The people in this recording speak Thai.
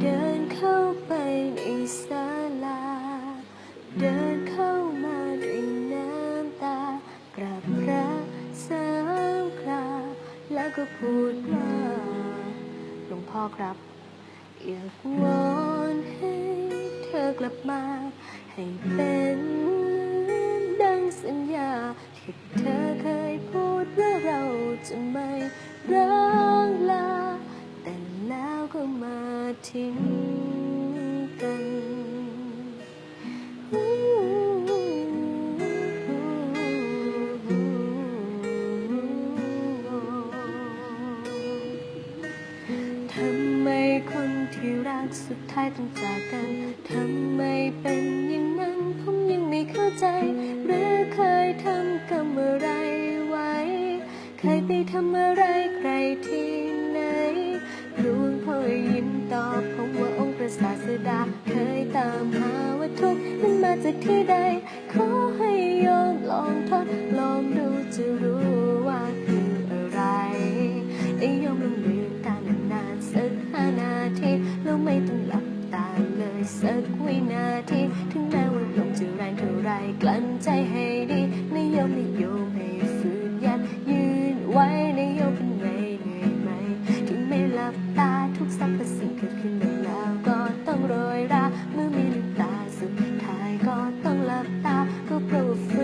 เดินเข้าไปในศาลา เดินเข้ามาด้วยน้ำตากราบพระสามครา แล้วก็พูดว่าหลวงพ่อครับ อยากวอนให้เธอกลับมา ให้เป็นดังสัญญาที่ ก็มาทิ้งกันทำไมคนที่รักสุดท้ายต้องจากกัน ทำไมเป็นอย่างนั้นผมยังไม่เข้าใจ หรือเคยทำกรรมอะไรไว้ เคยไปทำอะไรใครที่ไหนห เคยตามหาว่าทุกข์มันมาจากที่ใด ขอให้ยองลองทดลองดูจะรู้ว่าคืออะไรได้ยอมลงลืมตานานๆสักห้านาทีแล้วไม่ต้องหลับตาเลยสักวินาทีถึงแม้ว่าลมจะแรงเท่าไรกลั้นใจให้ดีในายยอมนยโยมให้ฝืนยันยืนไว้นยโยมเป็นไงเหนื่อยไหมที่ไม่หลับตาทุกสรรพสิ่งเกิดขึ้นแล้วก็ approve.